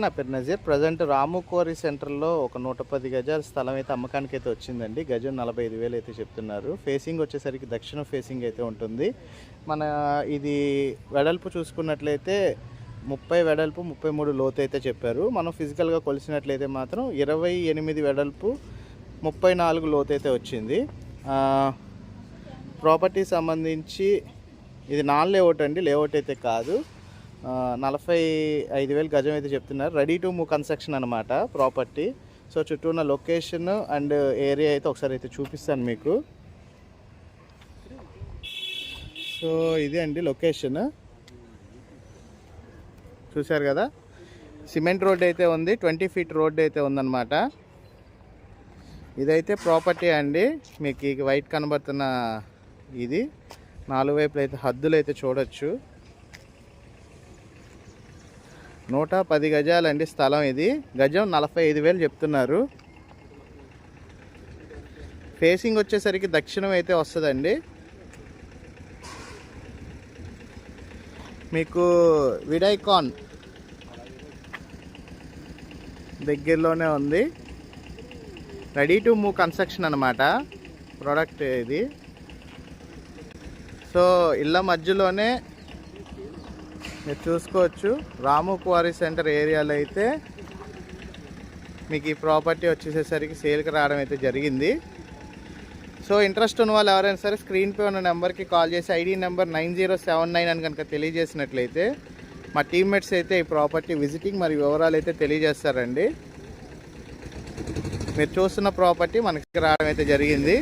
నా పేరు నజీర్. ప్రజెంట్ రాము కోరి సెంటర్లో ఒక నూట పది గజాల స్థలం అయితే అమ్మకానికి అయితే వచ్చిందండి. గజం నలభై ఐదు వేలు అయితే చెప్తున్నారు. ఫేసింగ్ వచ్చేసరికి దక్షిణ ఫేసింగ్ అయితే ఉంటుంది. మన ఇది వెడల్పు చూసుకున్నట్లయితే ముప్పై వెడల్పు ముప్పై మూడు లోతు అయితే చెప్పారు. మనం ఫిజికల్గా కొలిసినట్లయితే మాత్రం ఇరవై ఎనిమిది వెడల్పు ముప్పై నాలుగు లోతు అయితే వచ్చింది. ప్రాపర్టీ సంబంధించి ఇది నాన్ లేఅవుట్ అండి. లేఅవుట్ అయితే కాదు. నలభై ఐదు వేలు గజం అయితే చెప్తున్నారు. రెడీ టు మూవ్ కన్స్ట్రక్షన్ అనమాట ప్రాపర్టీ. సో చుట్టూ ఉన్న లొకేషన్ అండ్ ఏరియా అయితే ఒకసారి అయితే చూపిస్తాను మీకు. సో ఇది అండి లొకేషన్. చూశారు కదా? సిమెంట్ రోడ్ అయితే ఉంది ట్వంటీ ఫీట్ రోడ్ అయితే ఉందన్నమాట. ఇదైతే ప్రాపర్టీ అండి. మీకు వైట్ కనబడుతున్న ఇది. నాలుగు వైపులు అయితే హద్దులు అయితే చూడొచ్చు. నూట పది గజాలండి స్థలం ఇది. గజం నలభై ఐదు వేలు చెప్తున్నారు. ఫేసింగ్ వచ్చేసరికి దక్షిణం అయితే వస్తుందండి. మీకు విడైకాన్ దగ్గరలోనే ఉంది. రెడీ టు మూవ్ కన్స్ట్రక్షన్ అనమాట ప్రోడక్ట్ ఇది. సో ఇళ్ళ మధ్యలోనే మీరు చూసుకోవచ్చు. రాము క్వారీ సెంటర్ ఏరియాలో అయితే మీకు ఈ ప్రాపర్టీ వచ్చేసేసరికి సేల్కి రావడం అయితే జరిగింది. సో ఇంట్రెస్ట్ ఉన్న వాళ్ళు ఎవరైనా సరే స్క్రీన్ పే ఉన్న నెంబర్కి కాల్ చేసి ID number nine zero seven nine అని కనుక తెలియజేసినట్లయితే మా టీమ్మేట్స్ అయితే ఈ ప్రాపర్టీ విజిటింగ్ మరియు వివరాలు అయితే తెలియజేస్తారండి. మీరు చూస్తున్న ప్రాపర్టీ మనకి రావడం అయితే జరిగింది.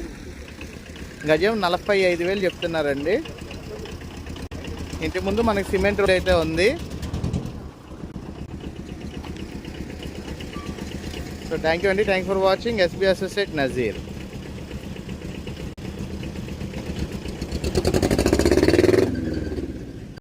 గజం నలభై ఐదు వేలు చెప్తున్నారండి. ఇంటి ముందు మనకి సిమెంట్ రోడ్ అయితే ఉంది. సో థ్యాంక్ యూ అండి. Thank for watching SB associate Nazeer